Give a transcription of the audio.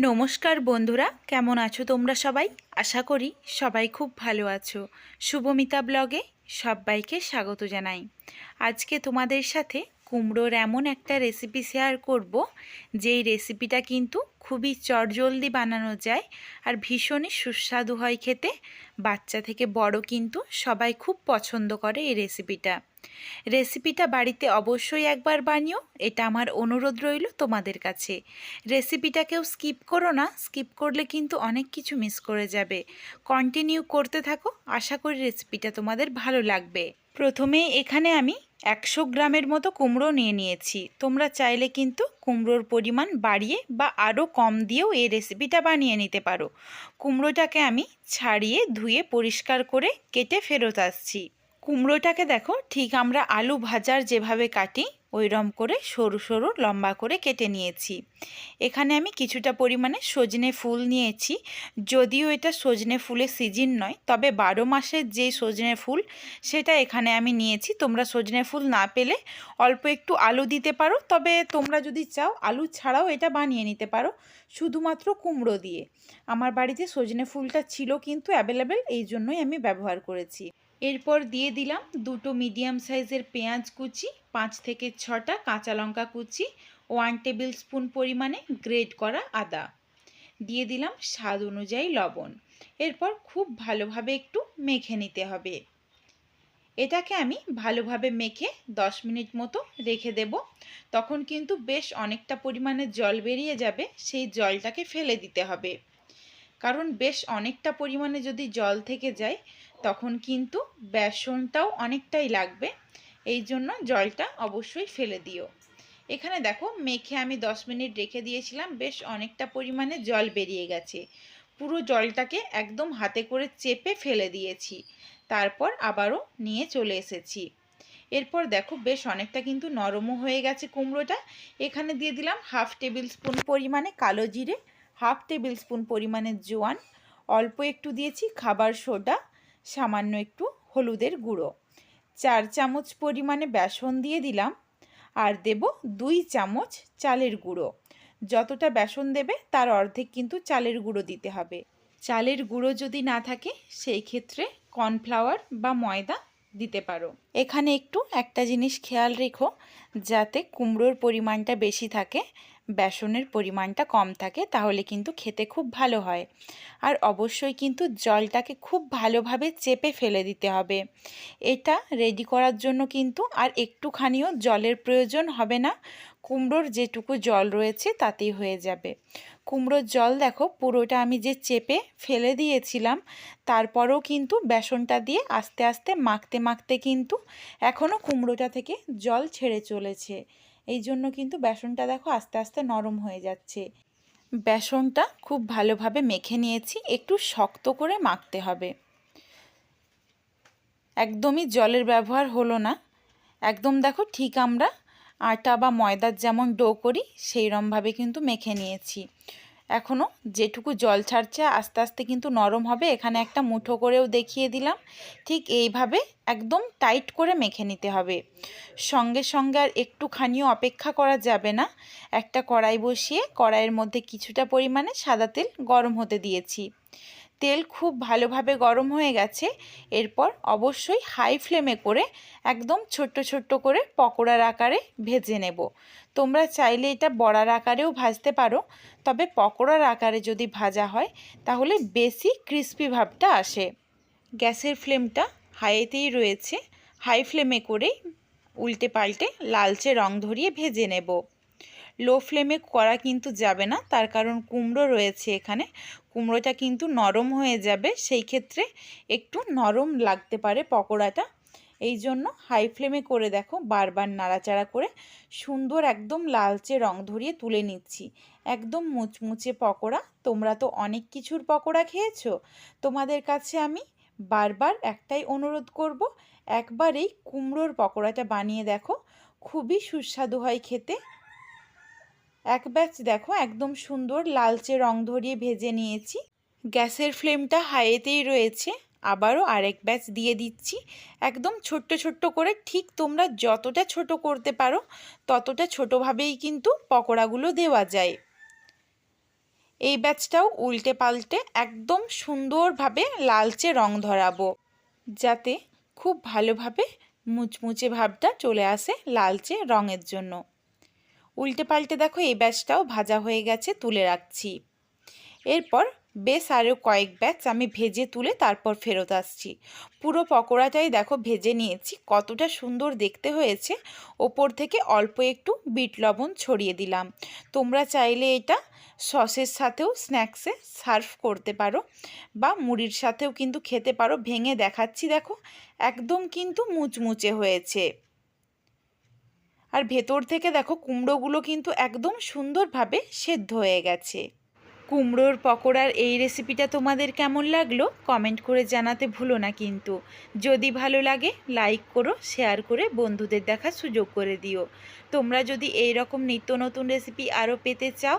নমস্কার বন্ধুরা, কেমন আছো তোমরা সবাই? আশা করি সবাই খুব ভালো আছো। শুভমিতা ব্লগে সবাইকে স্বাগত জানাই। আজকে তোমাদের সাথে কুমড়োর এমন একটা রেসিপি শেয়ার করব, যেই রেসিপিটা কিন্তু খুবই চটজলদি বানানো যায় আর ভীষণই সুস্বাদু হয় খেতে। বাচ্চা থেকে বড় কিন্তু সবাই খুব পছন্দ করে এই রেসিপিটা রেসিপিটা বাড়িতে অবশ্যই একবার বানিও, এটা আমার অনুরোধ রইল তোমাদের কাছে। রেসিপিটা কেউ স্কিপ করো না স্কিপ করলে কিন্তু অনেক কিছু মিস করে যাবে। কন্টিনিউ করতে থাকো, আশা করি রেসিপিটা তোমাদের ভালো লাগবে। প্রথমে এখানে আমি একশো গ্রামের মতো কুমড়ো নিয়ে নিয়েছি। তোমরা চাইলে কিন্তু কুমড়োর পরিমাণ বাড়িয়ে বা আরও কম দিয়েও এই রেসিপিটা বানিয়ে নিতে পারো। কুমড়োটাকে আমি ছাড়িয়ে ধুয়ে পরিষ্কার করে কেটে ফেরত আসছি। কুমড়োটাকে দেখো, ঠিক আমরা আলু ভাজার যেভাবে কাটি, ওইরম করে সরু সরু লম্বা করে কেটে নিয়েছি। এখানে আমি কিছুটা পরিমাণে সজনে ফুল নিয়েছি। যদিও এটা সজনে ফুলের সিজন নয়, তবে বারো মাসের যে সজনে ফুল, সেটা এখানে আমি নিয়েছি। তোমরা সজনে ফুল না পেলে অল্প একটু আলু দিতে পারো, তবে তোমরা যদি চাও, আলু ছাড়াও এটা বানিয়ে নিতে পারো, শুধুমাত্র কুমড়ো দিয়ে। আমার বাড়িতে সজনে ফুলটা ছিল কিন্তু অ্যাভেলেবেল এই জন্যই আমি ব্যবহার করেছি। এরপর দিয়ে দিলাম দুটো মিডিয়াম সাইজের পেঁয়াজ কুচি, পাঁচ থেকে ছটা কাঁচা লঙ্কা কুচি, ওয়ান টেবিল স্পুন পরিমাণে গ্রেট করা আদা। দিয়ে দিলাম স্বাদ অনুযায়ী লবণ। এরপর খুব ভালোভাবে একটু মেখে নিতে হবে। এটাকে আমি ভালোভাবে মেখে দশ মিনিট মতো রেখে দেব। তখন কিন্তু বেশ অনেকটা পরিমাণে জল বেরিয়ে যাবে, সেই জলটাকে ফেলে দিতে হবে। কারণ বেশ অনেকটা পরিমাণে যদি জল থেকে যায় তখন কিন্তু বেসনটাও অনেকটাই লাগবে। এই জন্য জলটা অবশ্যই ফেলে দিও। এখানে দেখো, মেখে আমি দশ মিনিট রেখে দিয়েছিলাম, বেশ অনেকটা পরিমাণে জল বেরিয়ে গেছে। পুরো জলটাকে একদম হাতে করে চেপে ফেলে দিয়েছি। তারপর আবারও নিয়ে চলে এসেছি। এরপর দেখো, বেশ অনেকটা কিন্তু নরমও হয়ে গেছে কুমড়োটা। এখানে দিয়ে দিলাম হাফ টেবিল স্পুন পরিমাণে কালো জিরে, হাফ টেবিল স্পুন পরিমাণে জোয়ান। অল্প একটু দিয়েছি খাবার সোডা সামান্য একটু হলুদের গুঁড়ো। চার চামচ পরিমাণে বেসন দিয়ে দিলাম আর দেব দুই চামচ চালের গুঁড়ো। যতটা বেসন দেবে তার অর্ধেক কিন্তু চালের গুঁড়ো দিতে হবে। চালের গুঁড়ো যদি না থাকে, সেই ক্ষেত্রে কর্নফ্লাওয়ার বা ময়দা দিতে পারো। এখানে একটু একটা জিনিস খেয়াল রেখো, যাতে কুমড়োর পরিমাণটা বেশি থাকে, বেসনের পরিমাণটা কম থাকে, তাহলে কিন্তু খেতে খুব ভালো হয়। আর অবশ্যই কিন্তু জলটাকে খুব ভালোভাবে চেপে ফেলে দিতে হবে। এটা রেডি করার জন্য কিন্তু আর একটুখানিও জলের প্রয়োজন হবে না, কুমড়োর যেটুকু জল রয়েছে তাতেই হয়ে যাবে। কুমড়োর জল দেখো পুরোটা আমি যে চেপে ফেলে দিয়েছিলাম, তারপরেও কিন্তু বেসনটা দিয়ে আস্তে আস্তে মাখতে মাখতে কিন্তু এখনও কুমড়োটা থেকে জল ছেড়ে চলেছে। এই জন্য কিন্তু বেসনটা দেখো আস্তে আস্তে নরম হয়ে যাচ্ছে। বেসনটা খুব ভালোভাবে মেখে নিয়েছি, একটু শক্ত করে মাখতে হবে। একদমই জলের ব্যবহার হলো না। একদম দেখো ঠিক আমরা আটা বা ময়দার যেমন ডো করি, সেইরমভাবে কিন্তু মেখে নিয়েছি। এখনও যেটুকু জল ছাড়ছে আস্তে আস্তে কিন্তু নরম হবে। এখানে একটা মুঠো করেও দেখিয়ে দিলাম। ঠিক এইভাবে একদম টাইট করে মেখে নিতে হবে। সঙ্গে সঙ্গে আর একটুখানিও অপেক্ষা করা যাবে না। একটা কড়াই বসিয়ে কড়াইয়ের মধ্যে কিছুটা পরিমাণে সাদা তেল গরম হতে দিয়েছি। তেল খুব ভালোভাবে গরম হয়ে গেছে। এরপর অবশ্যই হাই ফ্লেমে করে একদম ছোট্ট ছোট্ট করে পকোড়ার আকারে ভেজে নেব। তোমরা চাইলে এটা বড়ার আকারেও ভাজতে পারো, তবে পকোড়ার আকারে যদি ভাজা হয়, তাহলে বেশি ক্রিস্পি ভাবটা আসে। গ্যাসের ফ্লেমটা হাইতেই রয়েছে। হাই ফ্লেমে করেই উল্টে পাল্টে লালচে রং ধরিয়ে ভেজে নেব। লো ফ্লেমে করা কিন্তু যাবে না, তার কারণ কুমড়ো রয়েছে এখানে। কুমড়োটা কিন্তু নরম হয়ে যাবে, সেই ক্ষেত্রে একটু নরম লাগতে পারে পকোড়াটা। এই জন্য হাই ফ্লেমে করে দেখো, বারবার নাড়াচাড়া করে সুন্দর একদম লালচে রং ধরিয়ে তুলে নিচ্ছি। একদম মুচমুচে পকোড়া, তোমরা তো অনেক কিছুর পকোড়া খেয়েছো। তোমাদের কাছে আমি বারবার একটাই অনুরোধ করব, একবার এই কুমড়োর পকোড়াটা বানিয়ে দেখো। খুবই সুস্বাদু হয় খেতে। এক ব্যাচ দেখো, একদম সুন্দর লালচে রং ধরিয়ে ভেজে নিয়েছি। গ্যাসের ফ্লেমটা হাইতেই রয়েছে, আবারও আরেক ব্যাচ দিয়ে দিচ্ছি। একদম ছোট্ট ছোট্ট করে ঠিক তোমরা যতটা ছোট করতে পারো, ততটা ছোটোভাবেই কিন্তু পকোড়াগুলো দেওয়া যায়। এই ব্যাচটাও উল্টে পাল্টে একদম সুন্দরভাবে লালচে রং ধরাবো, যাতে খুব ভালোভাবে মুচমুচে ভাবটা চলে আসে লালচে রঙের জন্য। উল্টে পাল্টে দেখো এই ব্যাচটাও ভাজা হয়ে গেছে, তুলে রাখছি। এরপর বেশ আরও কয়েক ব্যাচ আমি ভেজে তুলে তারপর ফেরত আসছি। পুরো পকোড়াটাই দেখো ভেজে নিয়েছি, কতটা সুন্দর দেখতে হয়েছে। ওপর থেকে অল্প একটু বিট লবণ ছড়িয়ে দিলাম। তোমরা চাইলে এটা সসের সাথেও স্ন্যাক্সে সার্ভ করতে পারো বা মুড়ির সাথেও কিন্তু খেতে পারো। ভেঙে দেখাচ্ছি দেখো, একদম কিন্তু মুচমুচে হয়েছে। আর ভেতর থেকে দেখো কুমড়োগুলো কিন্তু একদম সুন্দরভাবে সেদ্ধ হয়ে গেছে। কুমড়োর পকোড়ার এই রেসিপিটা তোমাদের কেমন লাগল? কমেন্ট করে জানাতে ভুলো না কিন্তু। যদি ভালো লাগে লাইক করো শেয়ার করে বন্ধুদের দেখার সুযোগ করে দিও। তোমরা যদি এই রকম নিত্য নতুন রেসিপি আরও পেতে চাও